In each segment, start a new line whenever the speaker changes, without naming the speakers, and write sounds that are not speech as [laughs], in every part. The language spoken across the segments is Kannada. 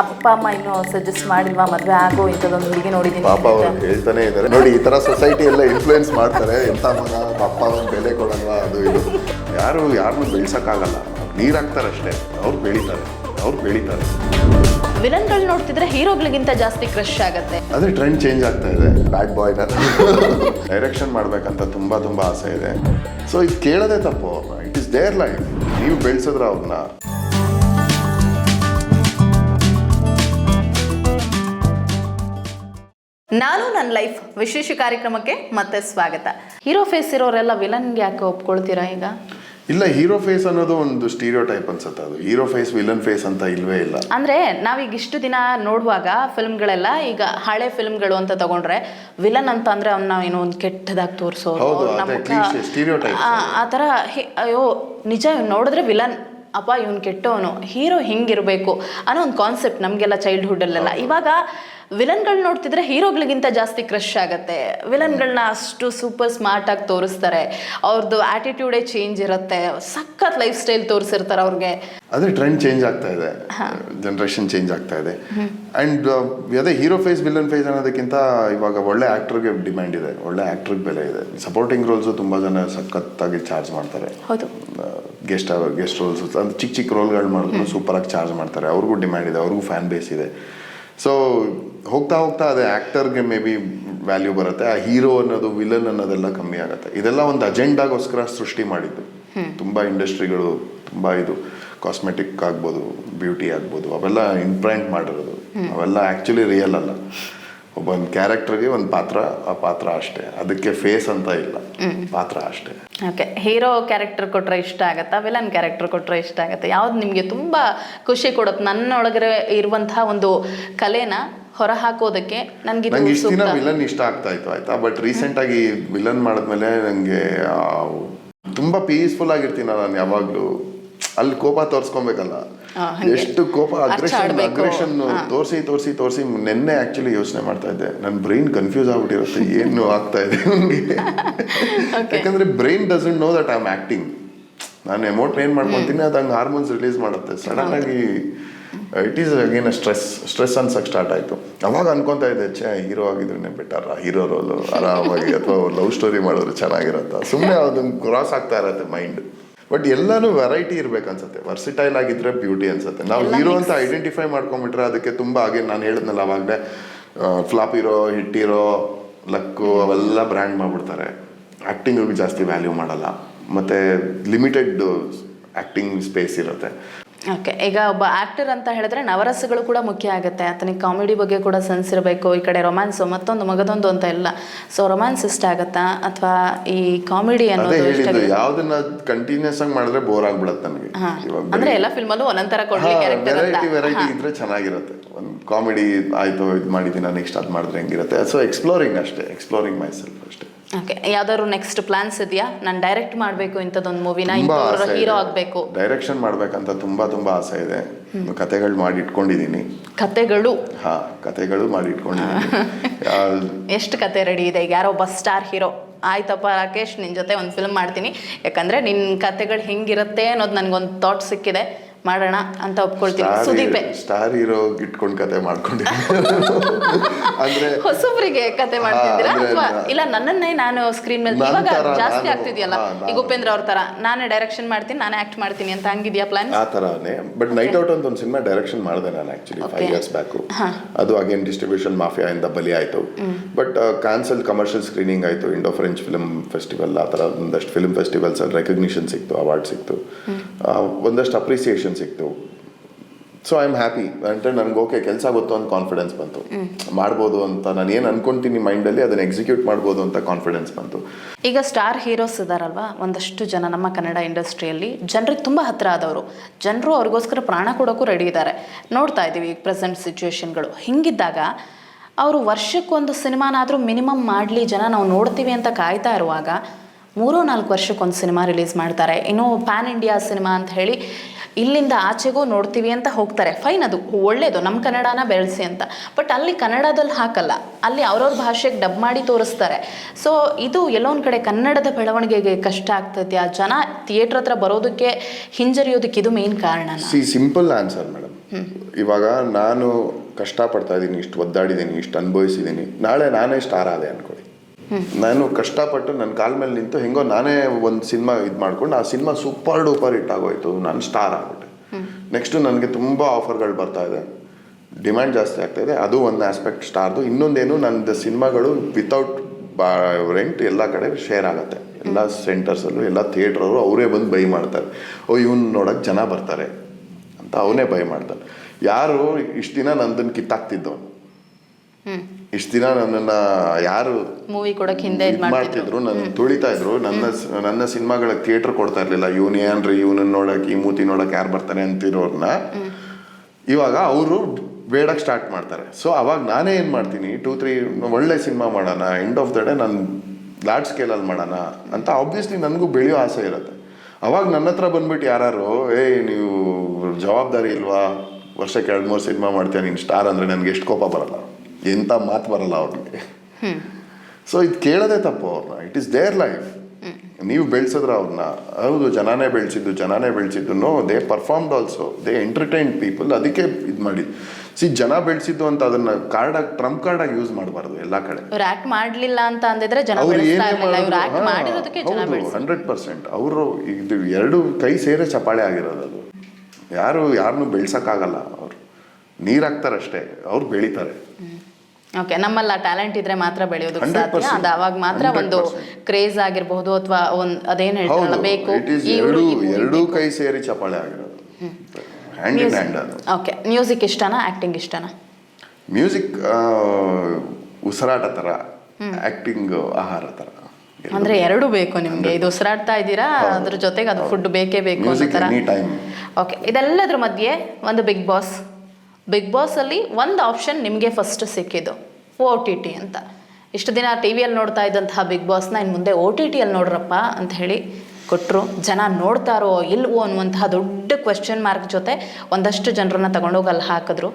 ಅಪ್ಪ ಅಮ್ಮ ಇನ್ನೂ ಸಜೆಸ್ಟ್ ಮಾಡಿಲ್ವಾ? ಮದುವೆ ಆಗೋ ಇಂಥದ್ದೊಂದು ಹುಡುಗಿ ನೋಡಿದೀನಿ
ಪಾಪ ಅವ್ರು ಹೇಳ್ತಾನೆ ಇದ್ದಾರೆ. ನೋಡಿ ಈ ಥರ ಸೊಸೈಟಿ ಎಲ್ಲ ಇನ್ಫ್ಲುಯೆನ್ಸ್ ಮಾಡ್ತಾರೆ. ಎಂಥ ಮಗ ಅಪ್ಪ ಒಂದು ಬೆಲೆ ಕೊಡಲ್ವಾ ಅದು ಇದು. ಯಾರು ಯಾರನ್ನೂ ಬೆಳ್ಸೋಕ್ಕಾಗಲ್ಲ. ನೀರು ಹಾಕ್ತಾರೆ ಅಷ್ಟೇ. ಅವ್ರು ಬೆಳೀತಾರೆ. ಅವ್ರು ಬೆಳೀತಾರೆ.
ವಿಲನ್ಗಳು ನೋಡ್ತಿದ್ರೆ ಹೀರೋಗಳಿಗಿಂತ ಜಾಸ್ತಿ ಕ್ರಶ್ ಆಗುತ್ತೆ.
ಅದೇ ಟ್ರೆಂಡ್ ಚೇಂಜ್ ಆಗ್ತಾ ಇದೆ ಬ್ಯಾಡ್ ಬಾಯ್ನ ಡೈರೆಕ್ಷನ್ ಮಾಡಬೇಕಂತ ತುಂಬ ತುಂಬ ಆಸೆ ಇದೆ. ಸೊ ಇದು ಕೇಳೋದೇ ತಪ್ಪು. ಇಟ್ ಇಸ್ ದೇರ್ ಲೈಫ್ ನೀವು ಬೆಳೆಸಿದ್ರ ಅವ್ರನ್ನ.
ನಾನು ನನ್ನ ಲೈಫ್ ವಿಶೇಷ ಕಾರ್ಯಕ್ರಮಕ್ಕೆ ಮತ್ತೆ ಸ್ವಾಗತ. ಹೀರೋ ಫೇಸ್ ಇರೋರೆಲ್ಲ ವಿಲನ್ಗೆ ಯಾಕೆ ಒಪ್ಕೊಳ್ತೀರಾ ಈಗ?
ಇಲ್ಲ ಹೀರೋ ಫೇಸ್ ಅನ್ನೋದು ಒಂದು ಸ್ಟೀರಿಯೋ ಟೈಪ್ ಅನ್ಸುತ್ತೆ ಅದು. ಹೀರೋ ಫೇಸ್ ವಿಲನ್ ಫೇಸ್ ಅಂತ ಇಲ್ವೇ ಇಲ್ಲ.
ಅಂದ್ರೆ ನಾವೀಗ ಇಷ್ಟು ದಿನ ನೋಡುವಾಗ ಫಿಲ್ಮ್ಗಳೆಲ್ಲ ಈಗ ಹಳೆ ಫಿಲ್ಮ್ಗಳು ಅಂತ ತಗೊಂಡ್ರೆ ವಿಲನ್ ಅಂತ ಅಂದ್ರೆ ಅವ್ನ ಏನೋ ಒಂದು ಕೆಟ್ಟದಾಗಿ ತೋರಿಸೋದು
ಹೌದು, ಅದೇ stereotypes.
ಆ ಥರ ಅಯ್ಯೋ ನಿಜ ಇವ್ನ್ ನೋಡಿದ್ರೆ ವಿಲನ್ ಅಪ್ಪ ಇವನು ಕೆಟ್ಟವನು. ಹೀರೋ ಹೆಂಗಿರಬೇಕು ಅನ್ನೋ ಒಂದು ಕಾನ್ಸೆಪ್ಟ್ ನಮಗೆಲ್ಲ ಚೈಲ್ಡ್ಹುಡ್ಡಲ್ಲೆಲ್ಲ ಇವಾಗ ವಿಲನ್ಗಳು ನೋಡ್ತಿದ್ರೆ ಹೀರೋಗಳಿಗಿಂತ ಜಾಸ್ತಿ ಕ್ರಶ್ ಆಗುತ್ತೆ. ವಿಲನ್ಗಳನ್ನ ಅಷ್ಟು ಸೂಪರ್ ಸ್ಮಾರ್ಟ್ ಆಗಿ ತೋರಿಸ್ತಾರೆ. ಅವ್ರದ್ದು ಆಟಿಟ್ಯೂಡೇ ಚೇಂಜ್ ಇರುತ್ತೆ. ಸಖತ್ ಲೈಫ್ ಸ್ಟೈಲ್ ತೋರಿಸಿರ್ತಾರೆ ಅವ್ರಿಗೆ.
ಅದೇ ಟ್ರೆಂಡ್ ಚೇಂಜ್ ಆಗ್ತಾ ಇದೆ. ಜನರೇಷನ್ ಚೇಂಜ್ ಆಗ್ತಾ ಇದೆ. ಅಂಡ್ ಅದೇ ಹೀರೋ ಫೇಸ್ ವಿಲನ್ ಫೇಸ್ ಅನ್ನೋದಕ್ಕಿಂತ ಇವಾಗ ಒಳ್ಳೆ ಆಕ್ಟರ್ಗೆ ಡಿಮ್ಯಾಂಡ್ ಇದೆ. ಒಳ್ಳೆ ಆಕ್ಟರ್ಗೆ ಬೆಲೆ ಇದೆ. ಸಪೋರ್ಟಿಂಗ್ ರೋಲ್ಸು ತುಂಬ ಜನ ಸಖತ್ತಾಗಿ ಚಾರ್ಜ್ ಮಾಡ್ತಾರೆ.
ಹೌದು.
ಗೆಸ್ಟ್ ಗೆಸ್ಟ್ ರೋಲ್ಸ್ ಅಂದ್ರೆ ಚಿಕ್ಕ ಚಿಕ್ಕ ರೋಲ್ಗಳು ಮಾಡಿದ್ರು ಸೂಪರಾಗಿ ಚಾರ್ಜ್ ಮಾಡ್ತಾರೆ. ಅವ್ರಿಗೂ ಡಿಮ್ಯಾಂಡ್ ಇದೆ. ಅವ್ರಿಗೂ ಫ್ಯಾನ್ ಬೇಸ್ ಇದೆ. ಸೊ ಹೋಗ್ತಾ ಹೋಗ್ತಾ ಅದೇ ಆ್ಯಕ್ಟರ್ಗೆ ಮೇ ಬಿ ವ್ಯಾಲ್ಯೂ ಬರುತ್ತೆ. ಆ ಹೀರೋ ಅನ್ನೋದು ವಿಲನ್ ಅನ್ನೋದೆಲ್ಲ ಕಮ್ಮಿ ಆಗುತ್ತೆ. ಇದೆಲ್ಲ ಒಂದು ಅಜೆಂಡಾಗೋಸ್ಕರ ಸೃಷ್ಟಿ ಮಾಡಿದ್ದು. ತುಂಬ ಇಂಡಸ್ಟ್ರಿಗಳು ತುಂಬ ಇದು ಕಾಸ್ಮೆಟಿಕ್ ಆಗ್ಬೋದು ಬ್ಯೂಟಿ ಆಗ್ಬೋದು ಅವೆಲ್ಲ ಇಂಪ್ರಿಂಟ್ ಮಾಡಿರೋದು. ಅವೆಲ್ಲ ಆ್ಯಕ್ಚುಲಿ ರಿಯಲ್ ಅಲ್ಲ. ಒಬ್ಬ ಒಂದು ಕ್ಯಾರೆಕ್ಟರ್ಗೆ ಒಂದು ಪಾತ್ರ ಆ ಪಾತ್ರ ಅಷ್ಟೇ. ಅದಕ್ಕೆ ಫೇಸ್ ಅಂತ ಇಲ್ಲ. ಪಾತ್ರ ಅಷ್ಟೇ.
ಓಕೆ. ಹೀರೋ ಕ್ಯಾರೆಕ್ಟರ್ ಕೊಟ್ಟರೆ ಇಷ್ಟ ಆಗುತ್ತಾ? ವಿಲನ್ ಕ್ಯಾರೆಕ್ಟರ್ ಕೊಟ್ಟರೆ ಇಷ್ಟ ಆಗುತ್ತೆ? ಯಾವ್ದು ನಿಮಗೆ ತುಂಬ ಖುಷಿ ಕೊಡುತ್ತೆ? ನನ್ನೊಳಗಡೆ ಇರುವಂತಹ ಒಂದು ಕಲೆನ ಹೊರ ಹಾಕೋದಕ್ಕೆ ನನಗೆ
ನಂಗೆ ಇಷ್ಟು ದಿನ ವಿಲನ್ ಇಷ್ಟ ಆಗ್ತಾ ಇತ್ತು ಆಯ್ತಾ? ಬಟ್ ರೀಸೆಂಟ್ ಆಗಿ ವಿಲನ್ ಮಾಡಿದ್ಮೇಲೆ ನಂಗೆ ಆ, ತುಂಬಾ ಪೀಸ್ಫುಲ್ ಆಗಿರ್ತೀನಿ ನಾನು ಯಾವಾಗ್ಲೂ. ಅಲ್ಲಿ ಕೋಪ ತೋರಿಸ್ಕೊಬೇಕಲ್ಲ? ಎಷ್ಟು ಕೋಪ ಅಗ್ರೆಷನ್ ಅಗ್ರೆಷನ್ ತೋರಿಸಿ ತೋರಿಸಿ ತೋರಿಸಿ ನಿನ್ನೆ ಆಕ್ಚುಲಿ ಯೋಚನೆ ಮಾಡ್ತಾ ಇದ್ದೆ. ನನ್ನ ಬ್ರೈನ್ ಕನ್ಫ್ಯೂಸ್ ಆಗ್ಬಿಟ್ಟಿರುತ್ತೆ ಏನು ಆಗ್ತಾ ಇದೆ ನನಗೆ [laughs] ಯಾಕಂದ್ರೆ brain doesn't know that I am acting ನಾನು ಎಮೋಟ್ ಏನು ಮಾಡ್ಕೊತೀನಿ ಅದು ಹಂಗೆ ಹಾರ್ಮೋನ್ಸ್ ರಿಲೀಸ್ ಮಾಡುತ್ತೆ. ಸಡನ್ ಆಗಿ it is again stress stress ಅನ್ಸಕ್ start ಆಯಿತು. ಅವಾಗ ಅನ್ಕೊತಾ ಇದ್ದೆ ಛೇ ಹೀರೋ ಆಗಿದ್ರೆ ಬೆಟರ್ ಹೀರೋ ರೋಲು ಆರಾಮಾಗಿ ಅಥವಾ ಲವ್ ಸ್ಟೋರಿ ಮಾಡಿದ್ರೆ ಚೆನ್ನಾಗಿರತ್ತ? ಸುಮ್ಮನೆ ಅದು ಕ್ರಾಸ್ ಆಗ್ತಾ ಇರತ್ತೆ ಮೈಂಡ್ ಬಟ್ ಎಲ್ಲಾನು ವೆರೈಟಿ ಇರ್ಬೇಕು ಅನ್ಸುತ್ತೆ ವರ್ಸಿಟೈಲ್ ಆಗಿದ್ರೆ ಬ್ಯೂಟಿ ಅನ್ಸುತ್ತೆ. ನಾವು ಹೀರೋ ಅಂತ ಐಡೆಂಟಿಫೈ ಮಾಡ್ಕೊಂಡ್ಬಿಟ್ರೆ ಅದಕ್ಕೆ ತುಂಬ ಹಾಗೆ ನಾನು ಹೇಳಿದ್ನಲ್ಲ ಅವಾಗಲೇ ಫ್ಲಾಪ್ ಇರೋ ಹಿಟ್ ಇರೋ ಲಕ್ಕು ಅವೆಲ್ಲ ಬ್ರ್ಯಾಂಡ್ ಮಾಡ್ಬಿಡ್ತಾರೆ. ಆ್ಯಕ್ಟಿಂಗಿಗೆ ಜಾಸ್ತಿ ವ್ಯಾಲ್ಯೂ ಮಾಡಲ್ಲ. ಮತ್ತು ಲಿಮಿಟೆಡ್ ಆ್ಯಕ್ಟಿಂಗ್ ಸ್ಪೇಸ್ ಇರುತ್ತೆ.
ಓಕೆ ಈಗ ಒಬ್ಬ ಆಕ್ಟರ್ ಅಂತ ಹೇಳಿದ್ರೆ ನವರಸಗಳು ಕೂಡ ಮುಖ್ಯ ಆಗುತ್ತೆ. ಆತನಿಗೆ ಕಾಮಿಡಿ ಬಗ್ಗೆ ಕೂಡ ಸೆನ್ಸ್ ಇರಬೇಕು ಈ ಕಡೆ ರೊಮ್ಯಾನ್ಸು ಮತ್ತೊಂದು ಮಗದೊಂದು ಅಂತ ಇಲ್ಲ ಸೊ ರೊಮ್ಯಾನ್ಸ್ ಇಷ್ಟ ಆಗುತ್ತಾ? ಅಥವಾ ಈ ಕಾಮಿಡಿ ಅನ್ನೋದು ಇಷ್ಟ ಆಗುತ್ತೆ?
ಯಾವ್ದನ್ನ ಕಂಟಿನ್ಯೂಸ್ ಆಗಿ ಮಾಡಿದ್ರೆ ಬೋರ್ ಆಗ್ಬಿಡತ್ತೆ ನನಗೆ.
ಹಾ ಅಂದ್ರೆ ಎಲ್ಲ ಫಿಲ್ಮಲ್ಲೂ ಒಂದೊಂಥರ ಕೊಡ್ಲಿ ಕ್ಯಾರೆಕ್ಟರ್ ಅಂತ
ವೆರೈಟಿ ವೆರೈಟಿ ಇದ್ರೆ ಚೆನ್ನಾಗಿರುತ್ತೆ. ಒಂದು ಕಾಮಿಡಿ ಆಯ್ತು ಇದು ಮಾಡಿದ್ದೀನಿ ನೆಕ್ಸ್ಟ್ ಅದು ಮಾಡಿದ್ರೆ ಹೆಂಗಿರುತ್ತೆ. ಸೊ ಎಕ್ಸ್ಪ್ಲೋರಿಂಗ್ ಅಷ್ಟೇ ಎಕ್ಸ್ಪ್ಲೋರಿಂಗ್ ಮೈ ಸೆಲ್ಫ್ ಅಷ್ಟೇ.
ಓಕೆ ಯಾವ್ದಾದ್ರು ನೆಕ್ಸ್ಟ್ ಪ್ಲಾನ್ಸ್ ಇದೆಯಾ? ನಾನು ಡೈರೆಕ್ಟ್ ಮಾಡಬೇಕು ಇಂಥದ್ದೊಂದು ಮೂವಿನ
ತುಂಬಾ
ಇಂಥವ್ರ
ಆಸೆ
ಹೀರೋ ಆಗಬೇಕು.
ಡೈರೆಕ್ಷನ್ ಮಾಡ್ಬೇಕಂತ ತುಂಬಾ ತುಂಬಾ ಆಸೆ ಇದೆ. ಕತೆಗಳು ಮಾಡಿ ಇಟ್ಕೊಂಡಿದ್ದೀನಿ
ಕತೆಗಳು?
ಹಾ ಕತೆಗಳು ಮಾಡಿ ಇಟ್ಕೊಂಡಿದ್ದೀನಿ [laughs]
ಎಷ್ಟು ಕತೆ ರೆಡಿ ಇದೆ? ಈಗ ಯಾರೋ ಒಬ್ಬ ಸ್ಟಾರ್ ಹೀರೋ ಆಯ್ತಪ್ಪ ರಾಕೇಶ್ ನಿನ್ನ ಜೊತೆ ಒಂದು ಫಿಲ್ಮ್ ಮಾಡ್ತೀನಿ. ಯಾಕಂದ್ರೆ ನಿನ್ನ ಕತೆಗಳು ಹೆಂಗಿರುತ್ತೆ ಅನ್ನೋದು ನನಗೊಂದು ಥಾಟ್ ಸಿಕ್ಕಿದೆ. ಮಾಡೋಣ ಅಂತ ಒಪ್ಕೊಳ್ತೀವಿ ಸುದೀಪೆ.
ಸ್ಟಾರ್ ಹೀರೋ ಇಟ್ಕೊಂಡು ಕತೆ ಮಾಡ್ಕೊಂಡಿದ್ದೀನಿ ಅಂದ್ರೆ
ಹೊಸಬ್ರಿಗೆ ಕತೆ ಮಾಡ್ತಿದ್ದೀರಾ? ಅಥವಾ ಇಲ್ಲ ನನ್ನನ್ನೇ ನಾನು ಸ್ಕ್ರೀನ್ ಮೇಲೆ ಇವಾಗ ಜಾಸ್ತಿ ಆಗ್ತಿದೆಯಲ್ಲ? ಈಗ ಉಪೇಂದ್ರ ಅವ್ರ ತರ. ನಾನೇ ಡೈರೆಕ್ಷನ್ ಮಾಡ್ತೀನಿ ನಾನೇ ಆಕ್ಟ್ ಮಾಡ್ತೀನಿ ಅಂತ ಹಂಗಿದ್ಯಾ ಪ್ಲಾನ್
ಆ ತರನೇ. ಬಟ್ ನೈಟ್ ಔಟ್ ಅಂತ ಒಂದು ಸಿನಿಮಾ ಡೈರೆಕ್ಷನ್ ಮಾಡಿದೆ ನಾನು ಆಕ್ಚುಲಿ ಫೈವ್. ಇಯರ್ಸ್ ಬ್ಯಾಕು ಅದು ಅಗೇನ್ ಡಿಸ್ಟ್ರಿಬ್ಯೂಷನ್ ಮಾಫಿಯಾ ಇಂದ ಬಲಿ ಆಯ್ತು. ಬಟ್ ಕ್ಯಾನ್ಸಲ್ ಕಮರ್ಷಿಯಲ್ ಸ್ಕ್ರೀನಿಂಗ್ ಆಯ್ತು. ಇಂಡೋ ಫ್ರೆಂಚ್ ಫಿಲ್ಮ್ ಫೆಸ್ಟಿವಲ್ ಆ ತರ ಒಂದಷ್ಟು ಫಿಲ್ಮ್ ಫೆಸ್ಟಿವಲ್ಸ್ ಅಲ್ಲಿ ರೆಕಗ್ನಿಷನ್ ಸಿಕ್ತು ಅವಾರ್ಡ್ ಸಿಕ್ತು. ಒಂದಷ್ಟು ಅಪ್ರಿಸಿಯೇಷನ್ ಸಿಕ್ತು ಸೊ ಐ ಆಮ್ ಹ್ಯಾಪಿ ಅಂದರೆ ನನಗೆ ಓಕೆ ಕೆಲಸ ಗೊತ್ತು ಅಂತ ಕಾನ್ಫಿಡೆನ್ಸ್ ಬಂತು. ಮಾಡ್ಬೋದು ಅಂತ ನಾನು ಏನು ಅನ್ಕೊಂತೀನಿ ಮೈಂಡಲ್ಲಿ ಅದನ್ನು ಎಕ್ಸಿಕ್ಯೂಟ್ ಮಾಡ್ಬೋದು ಅಂತ ಕಾನ್ಫಿಡೆನ್ಸ್ ಬಂತು.
ಈಗ ಸ್ಟಾರ್ ಹೀರೋಸ್ ಇದಾರಲ್ವಾ? ಒಂದಷ್ಟು ಜನ ನಮ್ಮ ಕನ್ನಡ ಇಂಡಸ್ಟ್ರಿಯಲ್ಲಿ. ಜನರಿಗೆ ತುಂಬ ಹತ್ತಿರ ಆದವರು. ಜನರು ಅವ್ರಿಗೋಸ್ಕರ ಪ್ರಾಣ ಕೊಡೋಕ್ಕೂ ರೆಡಿ ಇದ್ದಾರೆ ನೋಡ್ತಾ ಇದ್ದೀವಿ ಈಗ ಪ್ರೆಸೆಂಟ್ ಸಿಚುವೇಶನ್ಗಳು ಹಿಂಗಿದ್ದಾಗ ಅವರು ವರ್ಷಕ್ಕೊಂದು ಸಿನಿಮಾನಾದರೂ ಮಿನಿಮಮ್ ಮಾಡಲಿ ಜನ ನಾವು ನೋಡ್ತೀವಿ ಅಂತ ಕಾಯ್ತಾ ಇರುವಾಗ ಮೂರು ನಾಲ್ಕು ವರ್ಷಕ್ಕೊಂದು ಸಿನಿಮಾ ರಿಲೀಸ್ ಮಾಡ್ತಾರೆ. ಇನ್ನೂ ಪ್ಯಾನ್ ಇಂಡಿಯಾ ಸಿನಿಮಾ ಅಂತ ಹೇಳಿ ಇಲ್ಲಿಂದ ಆಚೆಗೂ ನೋಡ್ತೀವಿ ಅಂತ ಹೋಗ್ತಾರೆ. ಫೈನ್ ಅದು ಒಳ್ಳೇದು ನಮ್ಮ ಕನ್ನಡನ ಬೆಳೆಸಿ ಅಂತ. ಬಟ್ ಅಲ್ಲಿ ಕನ್ನಡದಲ್ಲಿ ಹಾಕಲ್ಲ. ಅಲ್ಲಿ ಅವ್ರವ್ರ ಭಾಷೆಗೆ ಡಬ್ ಮಾಡಿ ತೋರಿಸ್ತಾರೆ. ಸೊ ಇದು ಎಲ್ಲೊಂದು ಕಡೆ ಕನ್ನಡದ ಬೆಳವಣಿಗೆಗೆ ಕಷ್ಟ ಆಗ್ತೈತೆ. ಆ ಜನ ಥಿಯೇಟ್ರ್ ಹತ್ರ ಬರೋದಕ್ಕೆ ಹಿಂಜರಿಯೋದಕ್ಕೆ ಇದು ಮೇನ್ ಕಾರಣ
ಸಿ ಸಿಂಪಲ್ ಆನ್ಸರ್ ಮೇಡಮ್ ಇವಾಗ ನಾನು ಕಷ್ಟಪಡ್ತಾ ಇದ್ದೀನಿ ಇಷ್ಟು ಒದ್ದಾಡಿದ್ದೀನಿ ಇಷ್ಟು ಅನುಭವಿಸಿದ್ದೀನಿ. ನಾಳೆ ನಾನೇ ಸ್ಟಾರ್ ಆದೆ ಅನ್ಕೊಳ್ಳಿ. ನಾನು ಕಷ್ಟಪಟ್ಟು ನನ್ನ ಕಾಲ ಮೇಲೆ ನಿಂತು ಹೆಂಗೋ ನಾನೇ ಒಂದು ಸಿನಿಮಾ ಇದು ಮಾಡ್ಕೊಂಡು ಆ ಸಿನಿಮಾ ಸೂಪರ್ ಡೂಪರ್ ಹಿಟ್ ಆಗೋಯ್ತು. ನಾನು ಸ್ಟಾರ್ ಆಗ್ಬಿಟ್ಟೆ. ನೆಕ್ಸ್ಟು ನನಗೆ ತುಂಬ ಆಫರ್ಗಳು ಬರ್ತಾ ಇದೆ. ಡಿಮ್ಯಾಂಡ್ ಜಾಸ್ತಿ ಆಗ್ತಾ ಇದೆ. ಅದು ಒಂದು ಆಸ್ಪೆಕ್ಟ್ ಸ್ಟಾರ್ದು. ಇನ್ನೊಂದೇನು ನಂದು ಸಿನಿಮಾಗಳು ವಿತೌಟ್ ಬಾ ರೆಂಟ್ ಎಲ್ಲ ಕಡೆ ಶೇರ್ ಆಗುತ್ತೆ. ಎಲ್ಲ ಸೆಂಟರ್ಸಲ್ಲೂ, ಎಲ್ಲ ಥಿಯೇಟ್ರವರು ಅವರೇ ಬಂದು ಬೈ ಮಾಡ್ತಾರೆ. ಓ, ಇವ್ನು ನೋಡೋಕೆ ಜನ ಬರ್ತಾರೆ ಅಂತ ಅವನೇ ಬೈ ಮಾಡ್ತಾನೆ ಯಾರು ಇಷ್ಟು ದಿನ ನಂದನ್ನು ಕಿತ್ತಾಕ್ತಿದ್ದವನು? ಇಷ್ಟು ದಿನ ನನ್ನನ್ನ ಯಾರು
ಮೂವಿ ಕೊಡಕ್ ಹಿಂದೆ ಮಾಡ್ತಿದ್ರು.
ನನ್ನ ತುಳಿತಾ ಇದ್ರು. ನನ್ನ ನನ್ನ ಸಿನಿಮಾಗಳ ಥಿಯೇಟರ್ ಕೊಡ್ತಾ ಇರ್ಲಿಲ್ಲ. ಇವನು ಏನ್ರಿ ಇವನನ್ನ ನೋಡಕ್ ಈ ಮೂತಿ ನೋಡಕ್ ಯಾರು ಬರ್ತಾರೆ ಅಂತಿರೋರ್ನ. ಇವಾಗ ಅವರು ಬೇಡಕ್ಕೆ ಸ್ಟಾರ್ಟ್ ಮಾಡ್ತಾರೆ. ಸೊ ಅವಾಗ ನಾನೇ ಏನು ಮಾಡ್ತೀನಿ ಟೂ ತ್ರೀ ಒಳ್ಳೆ ಸಿನಿಮಾ ಮಾಡೋಣ ಎಂಡ್ ಆಫ್ ದ ಡೇ ನಾನು ಲಾರ್ಜ್ ಸ್ಕೇಲಲ್ಲಿ ಮಾಡೋಣ ಅಂತ ಆಬ್ವಿಯಸ್ಲಿ ನನಗೂ ಬೆಳೆಯೋ ಆಸೆ ಇರುತ್ತೆ. ಅವಾಗ ನನ್ನ ಹತ್ರ ಬಂದ್ಬಿಟ್ಟು ಯಾರು ಏಯ್ ನೀವು ಜವಾಬ್ದಾರಿ ಇಲ್ವಾ? ವರ್ಷಕ್ಕೆ ಎರಡು ಮೂರು ಸಿನಿಮಾ ಮಾಡ್ತೀಯ? ನೀನು ಸ್ಟಾರ್ ಅಂದರೆ ನನಗೆ ಎಷ್ಟು ಕೋಪ ಬರಲ್ಲ. ಎಂಥ ಮಾತು ಬರಲ್ಲ ಅವ್ರಿಗೆ. ಸೊ ಇದು ಕೇಳೋದೇ ತಪ್ಪು ಅವ್ರನ್ನ. ಇಟ್ ಈಸ್ ದೇರ್ ಲೈಫ್ ನೀವು ಬೆಳೆಸಿದ್ರ ಅವ್ರನ್ನ. ಹೌದು ಜನಾನೇ ಬೆಳೆಸಿದ್ದು ಜನಾನೇ ಬೆಳೆಸಿದ್ದು. No they performed also they entertain people ಅದಕ್ಕೆ ಇದು ಮಾಡಿ. ಸಿ ಜನ ಬೆಳೆಸಿದ್ದು ಅಂತ ಅದನ್ನ ಕಾರ್ಡಾಗಿ ಟ್ರಂಪ್ ಕಾರ್ಡಾಗಿ ಯೂಸ್ ಮಾಡಬಾರ್ದು ಎಲ್ಲ ಕಡೆ.
ಆಕ್ಟ್ ಮಾಡ್ಲಿಲ್ಲ ಅಂತ ಅಂದಿದ್ರೆ ಜನ
ಹಂಡ್ರೆಡ್ ಪರ್ಸೆಂಟ್ ಅವರು ಇದು ಎರಡು ಕೈ ಸೇರೆ ಚಪಾಳೆ ಆಗಿರೋದು ಅದು. ಯಾರು ಯಾರನ್ನೂ ಬೆಳ್ಸಕ್ಕಾಗಲ್ಲ ಅವರು. ನೀರು ಹಾಕ್ತಾರಷ್ಟೇ. ಅವ್ರು ಬೆಳಿತಾರೆ.
ಓಕೆ ನಮ್ಮಲ್ಲ ಟ್ಯಾಲೆಂಟ್ ಇದ್ರೆ ಮಾತ್ರ ಬೆಳೆಯೋದಕ್ಕೆ ಸಾಧ್ಯ. ಅದು ಅವಾಗ ಮಾತ್ರ ಒಂದು
100%.
ಕ್ರೇಜ್ ಆಗಿರಬಹುದು ಅಥವಾ ಒಂದು ಅದೇನು ಹೇಳ್ತಾರಲ್ಲ ಬೇಕು
ಎರಡು ಎರಡೂ ಕೈ ಸೇರಿ ಚಪಾಳೆ ಆಗಿರೋದು. ಹ್ಯಾಂಡ್ ಇನ್ ಹ್ಯಾಂಡ್ ಅದು.
ಓಕೆ ಮ್ಯೂಸಿಕ್ ಇಷ್ಟನಾ ಆಕ್ಟಿಂಗ್ ಇಷ್ಟನಾ?
ಮ್ಯೂಸಿಕ್ ಉಸಿರಾಟ ಥರ ಆಕ್ಟಿಂಗ್ ಆಹಾರ ಥರ
ಅಂದ್ರೆ ಎರಡು ಬೇಕು ನಿಮಗೆ. ಇದು ಉಸಿರಾಡ್ತಾ ಇದ್ದೀರಾ? ಅದ್ರ ಜೊತೆಗೆ ಅದು ಫುಡ್ ಬೇಕೇ ಬೇಕು ಓಕೆ ಇದೆಲ್ಲದ್ರ ಮಧ್ಯೆ ಒಂದು ಬಿಗ್ ಬಾಸ್ ಬಿಗ್ ಬಾಸಲ್ಲಿ ಒಂದು ಆಪ್ಷನ್ ನಿಮಗೆ ಫಸ್ಟ್ ಸಿಕ್ಕಿದ್ದು. ಓ ಟಿ ಟಿ ಅಂತ. ಇಷ್ಟು ದಿನ ಟಿ ವಿಯಲ್ಲಿ ನೋಡ್ತಾ ಇದ್ದಂತಹ ಬಿಗ್ ಬಾಸ್ನ ಇನ್ನು ಮುಂದೆ ಓ ಟಿ ಟಿಯಲ್ಲಿ ನೋಡ್ರಪ್ಪ ಅಂತ ಹೇಳಿ ಕೊಟ್ಟರು ಜನ ನೋಡ್ತಾರೋ ಇಲ್ವೋ ಅನ್ನುವಂತಹ ದೊಡ್ಡ ಕ್ವೆಶ್ಚನ್ ಮಾರ್ಕ್ ಜೊತೆ ಒಂದಷ್ಟು ಜನರನ್ನ ತಗೊಂಡೋಗಿ ಅಲ್ಲಿ ಹಾಕಿದ್ರು.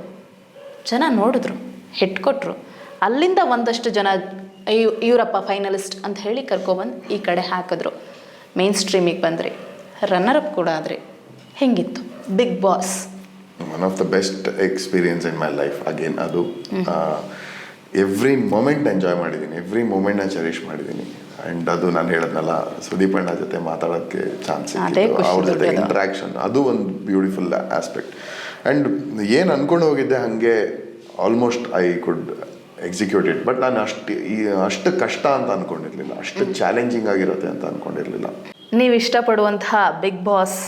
ಜನ ನೋಡಿದ್ರು ಹಿಟ್ ಕೊಟ್ಟರು ಅಲ್ಲಿಂದ ಒಂದಷ್ಟು ಜನ ಇವ್- ಇವರಪ್ಪ ಫೈನಲಿಸ್ಟ್ ಅಂತ ಹೇಳಿ ಕರ್ಕೊಬಂದು ಈ ಕಡೆ ಹಾಕಿದ್ರು. ಮೇನ್ ಸ್ಟ್ರೀಮಿಗೆ ಬಂದ್ರಿ ರನ್ನರ್ ಅಪ್ ಕೂಡ ಆದ್ರಿ. ಹೆಂಗಿತ್ತು? Bigg Boss
one of the best experience in my life again ಅದು. ಎವ್ರಿ ಮೂಮೆಂಟ್ ಎಂಜಾಯ್ ಮಾಡಿದ್ದೀನಿ ಎವ್ರಿ ಮೂಮೆಂಟ್ನ ಚೆರಿಷ್ ಮಾಡಿದ್ದೀನಿ. ಆ್ಯಂಡ್ ಅದು ನಾನು ಹೇಳದ್ನಲ್ಲ ಸುದೀಪ್ ಅಣ್ಣ ಜೊತೆ ಮಾತಾಡೋಕ್ಕೆ ಚಾನ್ಸ್ ಅವ್ರ ಜೊತೆ. ಇಂಟ್ರಾಕ್ಷನ್ ಅದು ಒಂದು ಬ್ಯೂಟಿಫುಲ್ ಆಸ್ಪೆಕ್ಟ್ ಆ್ಯಂಡ್ ಏನು ಅಂದ್ಕೊಂಡು ಹೋಗಿದ್ದೆ ಹಾಗೆ almost I could executed but ನಾನು ಅಷ್ಟು ಈ ಅಷ್ಟು ಕಷ್ಟ ಅಂತ ಅನ್ಕೊಂಡಿರ್ಲಿಲ್ಲ ಅಷ್ಟು ಚಾಲೆಂಜಿಂಗ್ ಆಗಿರುತ್ತೆ ಅಂತ ಅನ್ಕೊಂಡಿರ್ಲಿಲ್ಲ.
ನೀವು ಇಷ್ಟಪಡುವಂತಹ big boss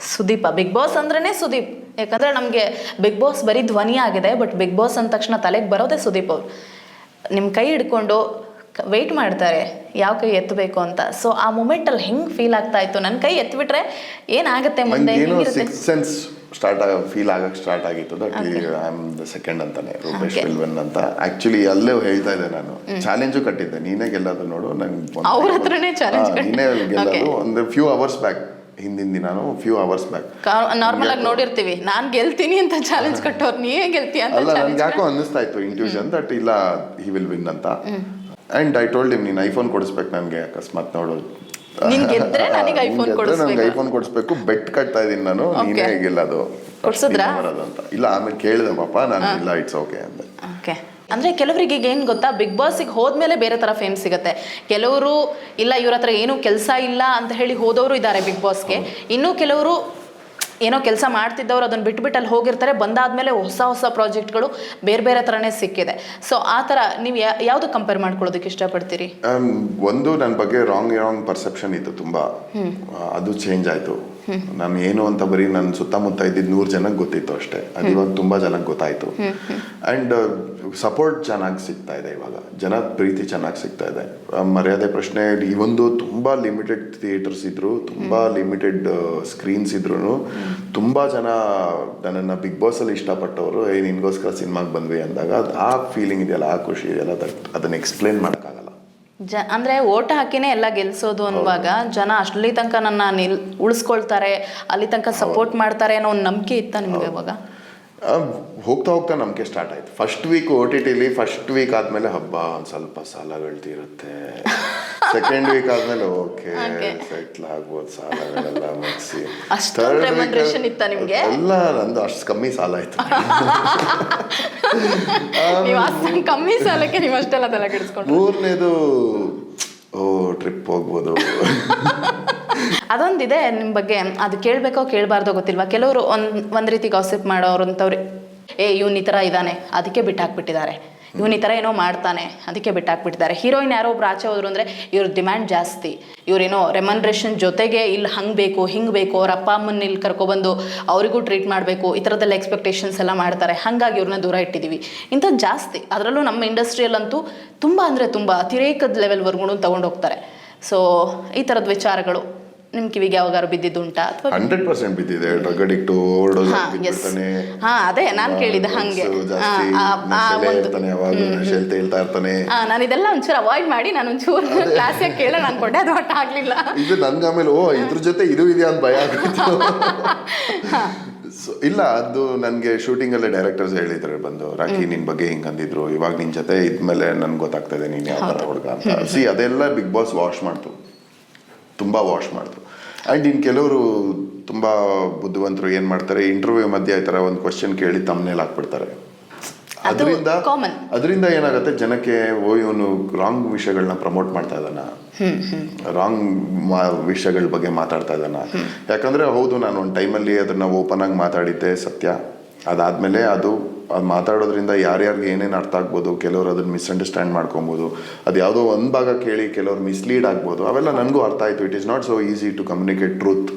Sudeepa. Big boss ಅಂದ್ರೇ ಸುದೀಪ್. ಯಾಕಂದರೆ ನಮಗೆ ಬಿಗ್ ಬಾಸ್ ಬರೀ ಧ್ವನಿ ಆಗಿದೆ ಬಟ್ ಬಿಗ್ ಬಾಸ್ ಅಂದ ತಕ್ಷಣ ತಲೆಗೆ ಬರೋದೇ ಸುದೀಪ್ ಅವ್ರು. ನಿಮ್ಮ ಕೈ ಹಿಡ್ಕೊಂಡು ವೆಯ್ಟ್ ಮಾಡ್ತಾರೆ ಯಾವ ಕೈ ಎತ್ತಬೇಕು ಅಂತ. ಸೊ ಆ ಮೂಮೆಂಟಲ್ಲಿ ಹೆಂಗೆ ಫೀಲ್ ಆಗ್ತಾ ಇತ್ತು? ನನ್ನ ಕೈ ಎತ್ತಿಬಿಟ್ರೆ ಏನಾಗುತ್ತೆ ಮುಂದೆ?
ಸೆನ್ಸ್ ಸ್ಟಾರ್ಟ್ ಆಗ ಫೀಲ್ ಆಗಕ್ಕೆ ಸ್ಟಾರ್ಟ್ ಆಗಿತ್ತು. That I am the second ಅಂತಾನೆ ರೂಪೇಶ್
Okay.
ಅಂತ. ಆಕ್ಚುಲಿ ಅಲ್ಲೇ ಹೇಳ್ತಾ ಇದ್ದೆ ನಾನು. ಚಾಲೆಂಜು ಕಟ್ಟಿದ್ದೆ. ನೀನೇ ಗೆಲ್ಲೋದು ನೋಡು ನಂಗೆ
ಅವ್ರ ಹತ್ರನೇ ಚಾಲೆಂಜ್ ಕಟ್ಟಿ-
ನೀನೇ ಗೆಲ್ಲೋದು. ಒಂದು ಫ್ಯೂ ಅವರ್ಸ್ ಬ್ಯಾಕ್ ಹಿಂದಿನ ದಿನಾನು ಫ್ಯೂ ಅವರ್ಸ್ ಬ್ಯಾಕ್
ನಾರ್ಮಲ್ ಆಗಿ ನೋಡಿರ್ತೀವಿ. ನಾನು ಗೆಲ್ತೀನಿ ಅಂತ ಚಾಲೆಂಜ್ ಕಟ್ಟೋರು ನೀ ಗೆಲ್ತೀಯ ಅಂತ
ಅಲ್ಲ ನನಗೆ ಯಾಕೋ ಅನ್ನಿಸ್ತಾ ಇತ್ತು ಇಂಟ್ಯೂಷನ್ ದಟ್ ಇಲ್ಲ ಹಿ ವಿಲ್ ವಿನ್ ಅಂತ. ಆ್ಯಂಡ್ ಐ ಟೋಲ್ಡ್ ಇಮ್ ನೀನು ಐಫೋನ್ ಕೊಡಿಸ್ಬೇಕು ನನಗೆ ಅಕಸ್ಮಾತ್ ನೋಡು. [laughs]
ನನಗೆ?
ಐಫೋನ್ ಕೊಡಿಸ್ಬೇಕು. ಬೆಟ್ ಕಟ್ತಾ ಇದೀನಿ ನಾನು ನೀನೇ
ಹೇಗಿಲ್ಲ
ಗೆಲ್ಲೋದು
ಕೊಡ್ಸಿದ್ರಾ?
ಇಲ್ಲ ಆಮೇಲೆ ಕೇಳಿದೆ ಪಾಪ ನಾನು ಇಲ್ಲ ಇಟ್ಸ್ ಓಕೆ ಅಂದೆ.
ಓಕೆ ಅಂದ್ರೆ ಕೆಲವರಿಗೆ ಈಗ ಏನು ಗೊತ್ತಾ? ಬಿಗ್ ಬಾಸಿಗೆ ಹೋದ್ಮೇಲೆ ಬೇರೆ ಥರ ಫೇಮ್ ಸಿಗುತ್ತೆ. ಕೆಲವರು ಇಲ್ಲ ಇವ್ರ ಹತ್ರ ಏನೂ ಕೆಲಸ ಇಲ್ಲ ಅಂತ ಹೇಳಿ ಹೋದವರು ಇದ್ದಾರೆ ಬಿಗ್ ಬಾಸ್ಗೆ ಇನ್ನು ಕೆಲವರು ಏನೋ ಕೆಲಸ ಮಾಡ್ತಿದ್ದವ್ರು ಅದನ್ನು ಬಿಟ್ಬಿಟ್ಟು ಅಲ್ಲಿ ಹೋಗಿರ್ತಾರೆ. ಬಂದಾದ್ಮೇಲೆ ಹೊಸ ಹೊಸ ಪ್ರಾಜೆಕ್ಟ್ಗಳು ಬೇರೆ ಬೇರೆ ಥರನೇ ಸಿಕ್ಕಿದೆ. ಸೊ ಆ ಥರ ನೀವು ಯಾವುದು ಕಂಪೇರ್ ಮಾಡ್ಕೊಳ್ಳೋದಕ್ಕೆ ಇಷ್ಟಪಡ್ತೀರಿ?
Um, ಒಂದು ನನ್ನ ಬಗ್ಗೆ ರಾಂಗ್ ರಾಂಗ್ ಪರ್ಸೆಪ್ಷನ್ ಇತ್ತು ತುಂಬ. ಅದು ಚೇಂಜ್ ಆಯ್ತು. ನಾನು ಏನು ಅಂತ ಬರೀ ನನ್ನ ಸುತ್ತಮುತ್ತ ಇದ್ದಿದ್ದು ನೂರು ಜನಕ್ಕೆ ಗೊತ್ತಿತ್ತು ಅಷ್ಟೇ. ಅದು ಇವಾಗ ತುಂಬಾ ಜನಕ್ಕೆ ಗೊತ್ತಾಯ್ತು. ಅಂಡ್ ಸಪೋರ್ಟ್ ಚೆನ್ನಾಗಿ ಸಿಗ್ತಾ ಇದೆ ಇವಾಗ. ಜನ ಪ್ರೀತಿ ಚೆನ್ನಾಗಿ ಸಿಗ್ತಾ ಇದೆ. ಮರ್ಯಾದೆ ಪ್ರಶ್ನೆ ಈ ಒಂದು ತುಂಬಾ ಲಿಮಿಟೆಡ್ ಥಿಯೇಟರ್ಸ್ ಇದ್ರು ತುಂಬಾ ಲಿಮಿಟೆಡ್ ಸ್ಕ್ರೀನ್ಸ್ ಇದ್ರು ತುಂಬಾ ಜನ ನನ್ನನ್ನು ಬಿಗ್ ಬಾಸ್ ಅಲ್ಲಿ ಇಷ್ಟಪಟ್ಟವರು ಏ ನಿನಗೋಸ್ಕರ ಸಿನಿಮಾಗೆ ಬಂದ್ವಿ ಅಂದಾಗ ಅದ್- ಆ ಫೀಲಿಂಗ್ ಇದೆಯಲ್ಲ ಆ ಖುಷಿ ಇದೆಯಲ್ಲ ಅದನ್ನ ಎಕ್ಸ್ಪ್ಲೇನ್ ಮಾಡೋಕ್ಕಾಗಲ್ಲ
ಜ ಅಂದರೆ ಓಟ್ ಹಾಕಿನೇ ಎಲ್ಲ ಗೆಲ್ಸೋದು ಅನ್ನುವಾಗ ಜನ ಅಷ್ಟಲ್ಲಿ ತನಕ ನನ್ನ ನಿಲ್ ಉಳಿಸ್ಕೊಳ್ತಾರೆ ಅಲ್ಲಿ ತನಕ ಸಪೋರ್ಟ್ ಮಾಡ್ತಾರೆ ಅನ್ನೋ ಒಂದು ನಂಬಿಕೆ ಇತ್ತ ನಿಮಗೆ ಇವಾಗ
ಆ, ಹೋಗ್ತಾ ಹೋಗ್ತಾ ನಮಗೆ ಸ್ಟಾರ್ಟ್ ಆಯ್ತು. ಫಸ್ಟ್ ವೀಕ್ ಓ ಟಿ ಟಿಲಿ ಫಸ್ಟ್ ವೀಕ್ ಆದಮೇಲೆ ಹಬ್ಬ ಒಂದು ಸ್ವಲ್ಪ ಸಾಲಗಳು ತೀರುತ್ತೆ. ಸೆಕೆಂಡ್ ವೀಕ್ ಆದಮೇಲೆ ಓಕೆ. ಸೆಟ್ಲ್ ಆಗ್ಬೋದು ಸಾಲಗಳೆಲ್ಲ ಮುಗಿಸಿ.
ನಿಮ್ಗೆ?
ಎಲ್ಲ ನಂದು ಅಷ್ಟು ಕಮ್ಮಿ ಸಾಲ ಆಯಿತು. [laughs]
ಕಮ್ಮಿ ಸಾಲಕ್ಕೆ ನೀವು ಅಷ್ಟೆಲ್ಲ ತಲೆ
ಮೂರನೇದು ಓ ಟ್ರಿಪ್ ಹೋಗ್ಬೋದು. [laughs]
ಅದೊಂದಿದೆ ನಿಮ್ಮ ಬಗ್ಗೆ. ಅದು ಕೇಳಬೇಕೋ ಕೇಳಬಾರ್ದೋ ಗೊತ್ತಿಲ್ವಾ? ಕೆಲವರು ಒಂದು ಒಂದು ರೀತಿ ಗಾಸಿಪ್ ಮಾಡೋರು ಏ, ಇವ್ನು ಈ ಥರ ಇದ್ದಾನೆ ಅದಕ್ಕೆ ಬಿಟ್ಟಾಕ್ಬಿಟ್ಟಿದ್ದಾರೆ. ಇವನು ಈ ಥರ ಏನೋ ಮಾಡ್ತಾನೆ, ಅದಕ್ಕೆ ಬಿಟ್ಟಾಕ್ಬಿಟ್ಟಿದ್ದಾರೆ. ಹೀರೋಯಿನ್ ಯಾರೋ ಒಬ್ರು ಆಚೆ ಹೋದ್ರು ಅಂದರೆ, ಇವ್ರ ಡಿಮ್ಯಾಂಡ್ ಜಾಸ್ತಿ. ಇವರೇನೋ ರೆಮನ್ರೇಷನ್ ಜೊತೆಗೆ ಇಲ್ಲಿ ಹಂಗೆ ಬೇಕು, ಹಿಂಗೆ ಬೇಕು, ಅವ್ರ ಅಪ್ಪ ಅಮ್ಮನ ಇಲ್ಲಿ ಕರ್ಕೊಬಂದು ಅವರಿಗೂ ಟ್ರೀಟ್ ಮಾಡಬೇಕು, ಈ ಥರದ್ದೆಲ್ಲ ಎಕ್ಸ್ಪೆಕ್ಟೇಷನ್ಸ್ ಎಲ್ಲ ಮಾಡ್ತಾರೆ. ಹಾಗಾಗಿ ಇವ್ರನ್ನ ದೂರ ಇಟ್ಟಿದ್ದೀವಿ ಇಂಥದ್ದು ಜಾಸ್ತಿ. ಅದರಲ್ಲೂ ನಮ್ಮ ಇಂಡಸ್ಟ್ರಿಯಲ್ಲಂತೂ ತುಂಬ ಅಂದರೆ ತುಂಬ ಅತಿರೇಕದ ಲೆವೆಲ್ವರೆಗೂ ತೊಗೊಂಡೋಗ್ತಾರೆ ಸೊ ಈ ಥರದ ವಿಚಾರಗಳು. ನಿಮ್ಮ ಕಿವಿಗೆ ಯಾವಾಗಾರು ಬಿದ್ದಿದ್ದುಂಟಾ? ಅಥವಾ
ಹಂಡ್ರೆಡ್ ಪರ್ಸೆಂಟ್ ಬಿದ್ದಿದೆ. ಡ್ರಗ್ ಅಡಿಕ್ಟ್ ಓವರ್ಡೋಸ್
ಹಾ ಎಸ್ ಹಾ ಅದೇ ನಾನು ಕೇಳಿದೆ ಹಾಗೆ. ಆ, ಆ ಒಂದು
ಇರ್ತಾನೆ ಯಾವಾಗ ನಶೆಲ್ ಹೇಳ್ತಾ ಇರ್ತಾನೆ.
ಆ, ನಾನು ಇದೆಲ್ಲ ಒಂಚೂರು ಅವಾಯ್ಡ್ ಮಾಡಿ ನಾನು ಒಂಚೂರು ಕ್ಲಾಸಿಗೆ ಕೇಳೋಣ ಅನ್ಕೊಂಡೆ ಅದು ಒಟ್ಟು ಆಗಲಿಲ್ಲ.
ಇದು ನನ್ಗೆ ಆಮೇಲೆ ಓ ಇದ್ರ ಜೊತೆ ಇದು ಇದೆಯಾ ಅಂತ ಭಯ ಆಗಿತ್ತು So, ಇಲ್ಲ ಅದು ನನಗೆ ಶೂಟಿಂಗಲ್ಲೇ ಡೈರೆಕ್ಟರ್ಸ್ ಹೇಳಿದ್ರು ಬಂದು ರಾಖಿ ನಿನ್ ಬಗ್ಗೆ ಹಿಂಗ್ ಅಂದಿದ್ರು ಇವಾಗ ನಿನ್ ಜೊತೆ ಇದ್ಮೇಲೆ ನನ್ಗೆ ಗೊತ್ತಾಗ್ತದೆ ನೀನ್ ಯಾವ ಥರ ಹುಡುಗ ಅಂತ. ಸಿ ಅದೆಲ್ಲ ಬಿಗ್ ಬಾಸ್ ವಾಶ್ ಮಾಡ್ತು. ತುಂಬಾ ವಾಶ್ ಮಾಡ್ತು. ಆ್ಯಂಡ್ ಇನ್ನು ಕೆಲವರು ತುಂಬಾ ಬುದ್ಧಿವಂತರು ಏನು ಮಾಡ್ತಾರೆ ಇಂಟರ್ವ್ಯೂ ಮಧ್ಯೆ ಈ ಥರ ಒಂದು ಕ್ವಶನ್ ಕೇಳಿ ತಮ್ಮನೇಲಿ ಹಾಕ್ಬಿಡ್ತಾರೆ.
ಅದು
ಅದರಿಂದ ಅದರಿಂದ ಏನಾಗುತ್ತೆ ಜನಕ್ಕೆ ಓ ಇವನು ರಾಂಗ್ ವಿಷಯಗಳನ್ನ ಪ್ರಮೋಟ್ ಮಾಡ್ತಾ ಇದ್ದಾನ. ರಾಂಗ್ ವಿಷಯಗಳ ಬಗ್ಗೆ ಮಾತಾಡ್ತಾ ಇದ್ದಾನ. ಯಾಕಂದ್ರೆ ಹೌದು ನಾನು ಒಂದು ಟೈಮಲ್ಲಿ ಅದನ್ನ ಓಪನ್ ಆಗಿ ಮಾತಾಡಿದ್ದೆ ಸತ್ಯ. ಅದಾದ್ಮೇಲೆ ಅದು ಅದು ಮಾತಾಡೋದ್ರಿಂದ ಯಾರ್ಯಾರಿಗೆ ಏನೇನು ಅರ್ಥ ಆಗ್ಬೋದು ಕೆಲವರು ಅದನ್ನ ಮಿಸ್ಅಂಡರ್ಸ್ಟ್ಯಾಂಡ್ ಮಾಡ್ಕೊಬೋದು ಅದು ಯಾವುದೋ ಒಂದು ಭಾಗ ಕೇಳಿ ಕೆಲವರು ಮಿಸ್ಲೀಡ್ ಆಗ್ಬೋದು ಅವೆಲ್ಲ ನನಗೂ ಅರ್ಥ ಆಯ್ತು. It is not so easy to communicate truth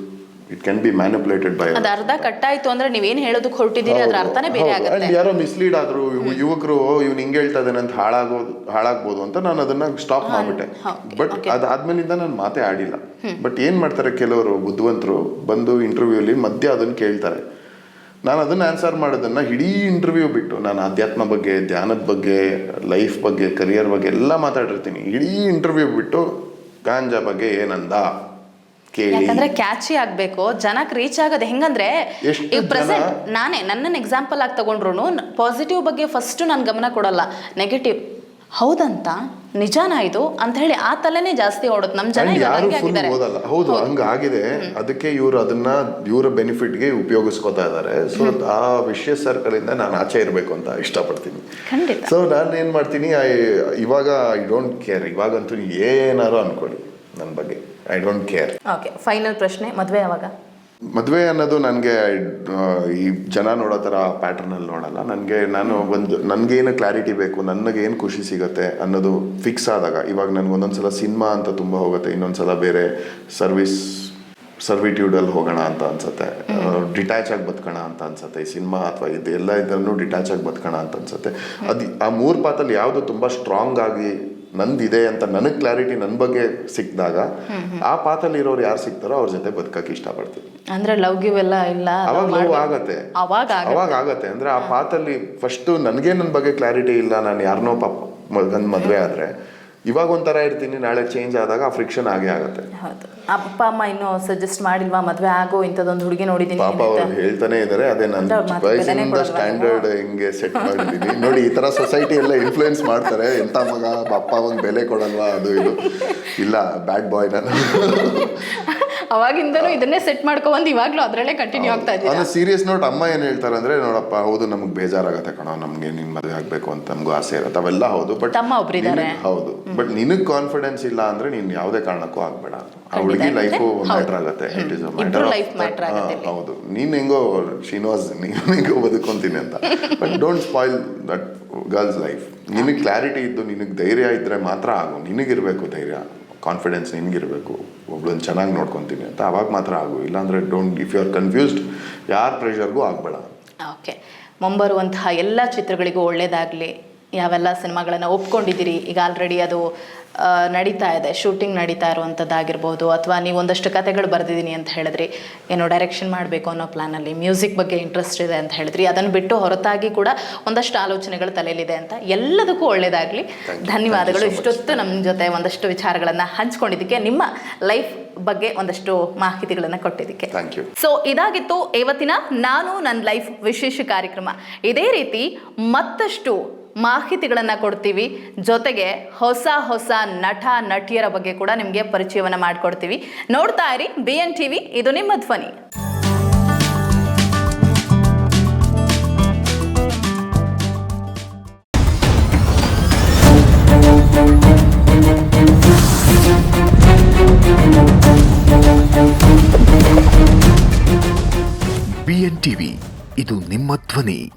it can be manipulated by
ಅದು ಅರ್ಧ ಆಯ್ತು ಅಂದ್ರೆ ನೀವೇನು ಹೇಳೋದಕ್ಕೆ ಹೊರಟಿದ್ದೀರಿ ಅದರ ಅರ್ಥನೇ ಬೇರೆ ಆಗುತ್ತೆ.
ಯಾರೋ ಮಿಸ್ಲೀಡ್ ಆದ್ರು ಯುವಕರು ಇವ್ನು ಹಿಂಗೆ ಹೇಳ್ತಾ ಇದ್ದಾನೆ ಅಂತ ಹಾಳಾಗೋದು ಹಾಳಾಗ್ಬೋದು ಅಂತ ನಾನು ಅದನ್ನ ಸ್ಟಾಪ್ ಮಾಡ್ಬಿಟ್ಟೆ. ಬಟ್. ಅದಾದ್ಮೇಲಿಂದ ನಾನು ಮಾತೇ ಆಡಿಲ್ಲ. ಬಟ್ ಏನ್ ಮಾಡ್ತಾರೆ ಕೆಲವರು ಬುದ್ಧಿವಂತರು ಬಂದು ಇಂಟರ್ವ್ಯೂಲಿ ಮಧ್ಯ ಅದನ್ನ ಕೇಳ್ತಾರೆ. ನಾನು ಅದನ್ನ ಆನ್ಸರ್ ಮಾಡೋದನ್ನ ಇಡೀ ಇಂಟರ್ವ್ಯೂ ಬಿಟ್ಟು ನಾನು ಅಧ್ಯಾತ್ಮ ಬಗ್ಗೆ ಧ್ಯಾನದ ಬಗ್ಗೆ ಲೈಫ್ ಬಗ್ಗೆ ಕರಿಯರ್ ಬಗ್ಗೆ ಎಲ್ಲ ಮಾತಾಡಿರ್ತೀನಿ. ಇಡೀ ಇಂಟರ್ವ್ಯೂ ಬಿಟ್ಟು ಗಾಂಜಾ ಬಗ್ಗೆ ಏನಂದ?
ಯಾಕಂದ್ರೆ ಕ್ಯಾಚಿ ಆಗ್ಬೇಕು. ಜನಕ್ಕೆ ರೀಚ್ ಆಗೋದು ಹೆಂಗಂದ್ರೆ ಈಗ ಪ್ರೆಸೆಂಟ್ ನಾನೇ ನನ್ನನ್ನು ಎಕ್ಸಾಂಪಲ್ ಆಗಿ ತಗೊಂಡ್ರು ಪಾಸಿಟಿವ್ ಬಗ್ಗೆ ಫಸ್ಟ್ ನಾನು ಗಮನ ಕೊಡಲ್ಲ. ನೆಗೆಟಿವ್ ಹೌದಂತ? ನಿಜಾನ ಇದು? ಅಂತ ಹೇಳಿ ಆ ತಲೆನೇ ಜಾಸ್ತಿ ಓಡುತ್ತೆ. ನಮ್ಮ ಜನ ಇವಾಗ
ಯಾರು
ಹಂಗೆ
ಫುಲ್
ಆಗಿದ್ದಾರೆ.
ಓದಲ್ಲ. ಹೌದು ಹಂಗಾಗಿದೆ ಅದಕ್ಕೆ ಇವರು ಅದನ್ನ ಇವರ ಬೆನಿಫಿಟ್ಗೆ ಉಪಯೋಗಿಸ್ಕೊತಾ ಇದ್ದಾರೆ. ಸೊ ಆ ವಿಷಯ ಸರ್ಕಲ್ ಇಂದ ನಾನು ಆಚೆ ಇರಬೇಕು ಅಂತ ಇಷ್ಟಪಡ್ತೀನಿ.
ಖಂಡಿತ.
ಸೊ ನಾನು ಏನ್ ಮಾಡ್ತೀನಿ ಐ ಇವಾಗ ಐ ಡೋಂಟ್ ಕೇರ್ ಇವಾಗಂತೂ ಏನಾರು ಅನ್ಕೊಳ್ಳಿ ನನ್ನ ಬಗ್ಗೆ. I don't care
okay final ಪ್ರಶ್ನೆ. ಮದುವೆ ಯಾವಾಗ?
ಮದುವೆ ಅನ್ನೋದು ನನಗೆ ಈ ಜನ ನೋಡೋ ಥರ ಪ್ಯಾಟರ್ನಲ್ಲಿ ನೋಡಲ್ಲ. ನನಗೆ, ನಾನು ಒಂದು, ನನಗೇನು ಕ್ಲಾರಿಟಿ ಬೇಕು ನನಗೆ ಏನು ಖುಷಿ ಸಿಗುತ್ತೆ ಅನ್ನೋದು ಫಿಕ್ಸ್ ಆದಾಗ, ಇವಾಗ ನನಗೆ ಒಂದೊಂದ್ಸಲ ಸಿನಿಮಾ ಅಂತ ತುಂಬ ಹೋಗುತ್ತೆ ಇನ್ನೊಂದು ಸಲ ಬೇರೆ ಸರ್ವಿಸ್ ಸರ್ವಿಟ್ಯೂಡಲ್ಲಿ ಹೋಗೋಣ ಅಂತ ಅನ್ಸುತ್ತೆ. ಡಿಟ್ಯಾಚ್ ಆಗಿ ಬದುಕೋಣ ಅಂತ ಅನ್ಸುತ್ತೆ. ಈ ಸಿನಿಮಾ ಅಥವಾ ಇದು ಎಲ್ಲ ಇದನ್ನು ಡಿಟ್ಯಾಚ್ ಆಗಿ ಬದುಕೋಣ ಅಂತ ಅನ್ಸುತ್ತೆ. ಅದು, ಆ ಮೂರು ಪಾತಲ್ಲಿ ಯಾವುದು ತುಂಬ ಸ್ಟ್ರಾಂಗ್ ಆಗಿ ನಂದಿದೆ ಅಂತ ನನಗೆ ಕ್ಲಾರಿಟಿ ನನ್ನ ಬಗ್ಗೆ ಸಿಕ್ಕಿದಾಗ ಆ ಪಾತಲ್ಲಿ ಇರೋರು ಯಾರು ಸಿಗ್ತಾರೋ ಅವ್ರ ಜೊತೆ ಬದುಕಕ್ಕೆ ಇಷ್ಟಪಡ್ತೀನಿ.
ಅಂದ್ರೆ ಲವ್ ಗಿವ್ ಎಲ್ಲ ಇಲ್ಲ
ಅವಾಗ
ಲವ್
ಆಗತ್ತೆ.
ಅವಾಗ ಆಗತ್ತೆ.
ಅವಾಗ ಆಗತ್ತೆ. ಅಂದ್ರೆ ಆ ಪಾತಲ್ಲಿ ಫಸ್ಟ್ ನನಗೆ ನನ್ನ ಬಗ್ಗೆ ಕ್ಲಾರಿಟಿ ಇಲ್ಲ ನಾನು ಯಾರನ್ನೋ ಪಾಪ ಮಗನ್ ಮದುವೆ ಆದ್ರೆ. ಇವಾಗ ಒಂಥರ ಇರ್ತೀನಿ ನಾಳೆ ಚೇಂಜ್ ಆದಾಗ ಆ ಫ್ರಿಕ್ಷನ್ ಆಗೇ ಆಗುತ್ತೆ.
ಹೌದು. ಅಪ್ಪ ಅಮ್ಮ ಇನ್ನೂ ಸಜೆಸ್ಟ್ ಮಾಡಿಲ್ವಾ? ಮದುವೆ ಆಗೋ ಇಂಥದ್ದೊಂದು ಹುಡುಗಿ ನೋಡಿದ್ದೀನಿ
ಪಾಪ ಅವ್ರು ಹೇಳ್ತಾನೆ ಇದಾರೆ ಅದೇ ನನ್ನ ವಯಸ್ಸಿನಿಂದ ಸ್ಟ್ಯಾಂಡರ್ಡ್ ಹಿಂಗೆ ಸೆಟ್ ಮಾಡಿದ್ದೀನಿ ನೋಡಿ ಈ ತರ ಸೊಸೈಟಿ ಎಲ್ಲ ಇನ್ಫ್ಲೂಯೆನ್ಸ್ ಮಾಡ್ತಾರೆ. ಎಂಥ ಮಗ ಅಪ್ಪ ಒಂದು ಬೆಲೆ ಕೊಡಲ್ವಾ? ಅದು ಇದು. ಇಲ್ಲ ಬ್ಯಾಡ್ ಬಾಯ್ ನಾನು. [laughs]
ಅವಾಗಿಂದನೂ ಇದನ್ನೇ ಸೆಟ್ ಮಾಡ್ಕೊ ಬಂದು ಇವಾಗ್ಲೂ ಅದರಲ್ಲೇ ಕಂಟಿನ್ಯೂ ಆಗ್ತಾ ಇದೆ
ಅದು ಸೀರಿಯಸ್ ನೋಟ್ ಅಮ್ಮ ಏನ್ ಹೇಳ್ತಾರೆ ಅಂದ್ರೆ ನೋಡಪ್ಪ ಹೌದು ನಮ್ಗೆ ಬೇಜಾರಾಗತ್ತೆ ಕಣೋ ನಮ್ಗೆ ನಿನ್ ಮದುವೆ ಆಗ್ಬೇಕು ಅಂತ ನಮಗೂ ಆಸೆ ಇರುತ್ತೆ ಅವೆಲ್ಲ ಹೌದು ಬಟ್
ತಮ್ಮ ಒಬ್ಬರಿದ್ದಾರೆ
ಹೌದು. ಬಟ್ ನಿನಗ್ ಕಾನ್ಫಿಡೆನ್ಸ್ ಇಲ್ಲ ಅಂದ್ರೆ ನೀನ್ ಯಾವುದೇ ಕಾರಣಕ್ಕೂ ಆಗ್ಬೇಡ. ಆ ಹುಡುಗಿ ಲೈಫು ಮ್ಯಾಟರ್ ಆಗುತ್ತೆ. It is
matter.
ಹೌದು. ನೀನ್ ಹೆಂಗೋ ಶ್ರೀನಿವಾಸ್ ನೀನ್ ಹೆಂಗೋ ಬದುಕೊಂತೀನಿ ಅಂತ. But don't spoil that girl's life ನಿನಗೆ ಕ್ಲಾರಿಟಿ ಇದ್ದು ನಿನಗೆ ಧೈರ್ಯ ಇದ್ರೆ ಮಾತ್ರ ಆಗು. ನಿನಗಿರ್ಬೇಕು ಧೈರ್ಯ. ಕಾನ್ಫಿಡೆನ್ಸ್ ನಿನಗಿರಬೇಕು ಒಬ್ಳನ್ನ ಚೆನ್ನಾಗಿ ನೋಡ್ಕೊತೀನಿ ಅಂತ ಅವಾಗ ಮಾತ್ರ ಆಗು. ಇಲ್ಲಾಂದ್ರೆ don't if you are confused ಯಾರ ಪ್ರೆಷರ್ಗೂ ಆಗಬೇಡ.
ಓಕೆ ಮುಂಬರುವಂತಹ ಎಲ್ಲ ಚಿತ್ರಗಳಿಗೂ ಒಳ್ಳೇದಾಗಲಿ. ಯಾವೆಲ್ಲ ಸಿನಿಮಾಗಳನ್ನು ಒಪ್ಕೊಂಡಿದ್ದೀರಿ? ಈಗ ಆಲ್ರೆಡಿ ಅದು ನಡೀತಾ ಇದೆ ಶೂಟಿಂಗ್ ನಡೀತಾ ಇರುವಂಥದ್ದಾಗಿರ್ಬೋದು ಅಥವಾ ನೀವು ಒಂದಷ್ಟು ಕತೆಗಳು ಬರೆದಿದ್ದೀನಿ ಅಂತ ಹೇಳಿದ್ರಿ ಏನೋ ಡೈರೆಕ್ಷನ್ ಮಾಡಬೇಕು ಅನ್ನೋ ಪ್ಲಾನಲ್ಲಿ ಮ್ಯೂಸಿಕ್ ಬಗ್ಗೆ ಇಂಟ್ರೆಸ್ಟ್ ಇದೆ ಅಂತ ಹೇಳಿದ್ರಿ ಅದನ್ನು ಬಿಟ್ಟು ಹೊರತಾಗಿ ಕೂಡ ಒಂದಷ್ಟು ಆಲೋಚನೆಗಳು ತಲೆಯಲ್ಲಿದೆ ಅಂತ ಎಲ್ಲದಕ್ಕೂ ಒಳ್ಳೆಯದಾಗಲಿ ಧನ್ಯವಾದಗಳು. ಇಷ್ಟೊತ್ತು ನಮ್ಮ ಜೊತೆ ಒಂದಷ್ಟು ವಿಚಾರಗಳನ್ನು ಹಂಚ್ಕೊಂಡಿದ್ದಕ್ಕೆ ನಿಮ್ಮ ಲೈಫ್ ಬಗ್ಗೆ ಒಂದಷ್ಟು ಮಾಹಿತಿಗಳನ್ನು ಕೊಟ್ಟಿದ್ದಕ್ಕೆ. ಸೊ ಇದಾಗಿತ್ತು ಇವತ್ತಿನ ನಾನು ನನ್ನ ಲೈಫ್ ವಿಶೇಷ ಕಾರ್ಯಕ್ರಮ. ಇದೇ ರೀತಿ ಮತ್ತಷ್ಟು ಮಾಹಿತಿಗಳನ್ನು ಕೊಡ್ತೀವಿ. ಜೊತೆಗೆ ಹೊಸ ಹೊಸ ನಟ, ನಟಿಯರ ಬಗ್ಗೆ ಕೂಡ ನಿಮಗೆ ಪರಿಚಯವನ್ನು ಮಾಡಿಕೊಡ್ತೀವಿ. ನೋಡ್ತಾ ಇರಿ ಬಿ ಎನ್ ಟಿ ವಿ ಇದು ನಿಮ್ಮ ಧ್ವನಿ.
ಬಿಎನ್ ಟಿವಿ ಇದು ನಿಮ್ಮ ಧ್ವನಿ.